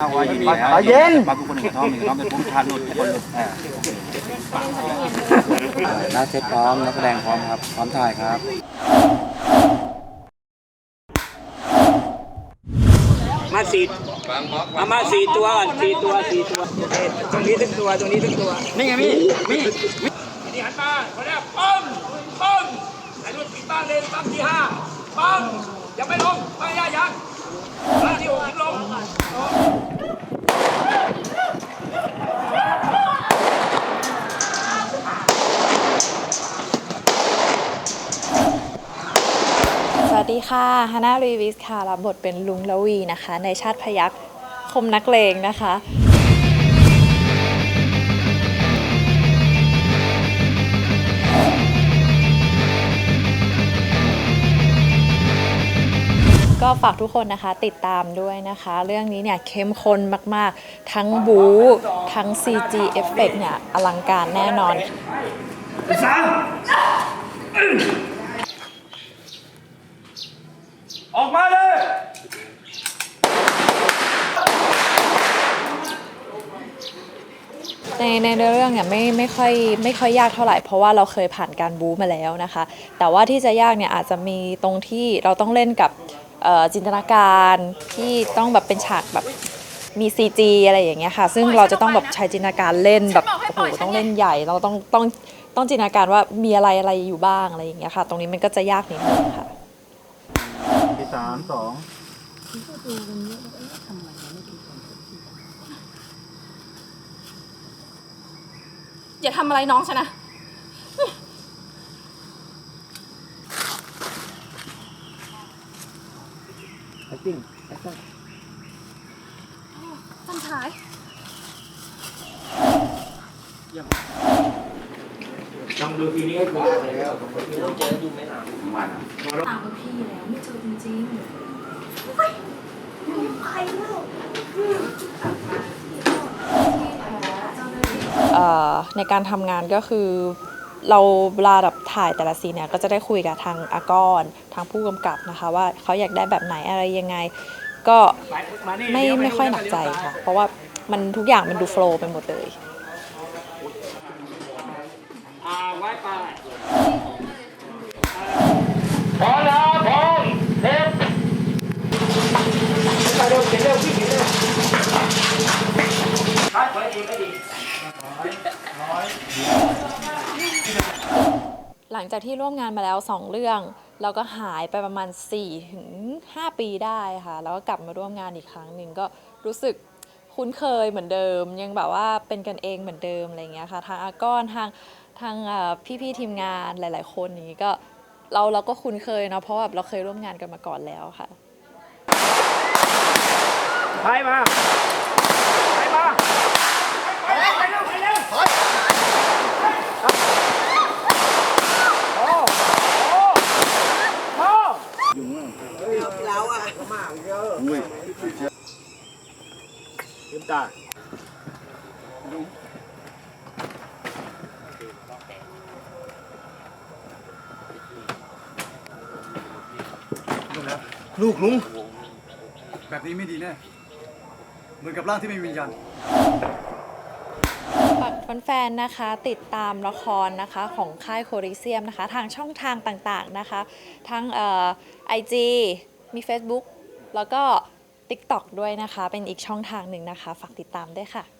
เอาไว้อยู่แล้วเย็นบางคนหนึ่งกระท่อมหนึ่งกระท่อมเป็นพุ่งชันหลุดคนหลุดอ่าหน้าเซตพร้อมนักแสดงพร้อมครับ พร้อมถ่ายครับมาสี่เอามาสี่ตัวก่อนสี่ตัวสี่ตัวโอเคตรงนี้ทั้งตัวตรงนี้ทั้งตัวนี่ไงพี่พี่นี่หันมาคนแรกป้องป้องไอ้รุ่นปิดบ้านเลยตั้งที่ห้าป้องยังไม่ลงไม่ยายัง บ้าที่หกถึงลงสวัสดีค่ะฮาน่ารีวิสค่ะ รับบทเป็นลุงละวีนะคะ ในชาติพยักคมนักเลงนะคะ ก็ฝากทุกคนนะคะติดตามด้วยนะคะ เรื่องนี้เนี่ยเข้มข้นมากๆ ทั้งบู๊ทั้ง CG เอฟเฟกต์เนี่ยอลังการแน่นอนออกมาเลยในในเรื่องเนี่ยไม่ไม่ค่อยไม่ค่อยยากเท่าไหร่เพราะว่าเราเคยผ่านการบู๊มาแล้วนะคะ แต่ว่าที่จะยากเนี่ยอาจจะมีตรงที่เราต้องเล่นกับเอ่อ จินตนาการที่ต้องแบบเป็นฉากแบบมี CG อะไรอย่างเงี้ยค่ะ ซึ่งเราจะต้องแบบใช้จินตนาการเล่นแบบโอ้โหต้องเล่นใหญ่ เราต้องต้องต้องจินตนาการว่ามีอะไรอะไรอยู่บ้างอะไรอย่างเงี้ยค่ะ ตรงนี้มันก็จะยากนิดนึงค่ะสามสองอย่าทำอะไรน้องฉันนะ แอคติ้งแอคชั่นต้นท้ายลองดูทีนี้ให้ถูกแล้วตามกับพี่แล้วไม่เจอจริงๆเอ่อในการทำงานก็คือ เราเวลาแบบถ่ายแต่ละซีนเนี่ยก็จะได้คุยกับทางอากรทางผู้กำกับนะคะ ว่าเขาอยากได้แบบไหนอะไรยังไง ก็ไม่ไม่ค่อยหนักใจค่ะ เพราะว่ามันทุกอย่างมันดูโฟล์ไปหมดเลยพอแล้วพอมเร็วไปเร็วเร็วพี่เขียนเร็วท้ายขอให้ดีไม่ดี ลังจากที่ร่วมงานมาแล้ว 2 เรื่อง เราก็หายไปประมาณ 4 ถึง 5 ปีได้ค่ะ แล้วก็กลับมาร่วมงานอีกครั้งหนึ่งก็รู้สึกคุ้นเคยเหมือนเดิม ยังแบบว่าเป็นกันเองเหมือนเดิมอะไรเงี้ยค่ะทางอากรทางทางเอ่พี่ๆทีมงานหลาย ๆ คนนี้ก็เราเราก็คุ้นเคยเนาะเพราะแบบเราเคยร่วมงานกันมาก่อนแล้วค่ะไปมาไปมา ไปเร็วไปเร็วไปเร็วโอ้โอ้โอ้ ลืมตาลูกลุง แบบนี้ไม่ดีแน่เหมือนกับร่างที่ไม่มีวิญญาณฝากแฟนๆนะคะ ติดตามละครนะคะของค่ายโคริเซียมนะคะ ทางช่องทางต่างๆนะคะ ทั้งเอ่อ IG มี Facebook แล้วก็ TikTok ด้วยนะคะ เป็นอีกช่องทางหนึ่งนะคะ ฝากติดตามด้วยค่ะ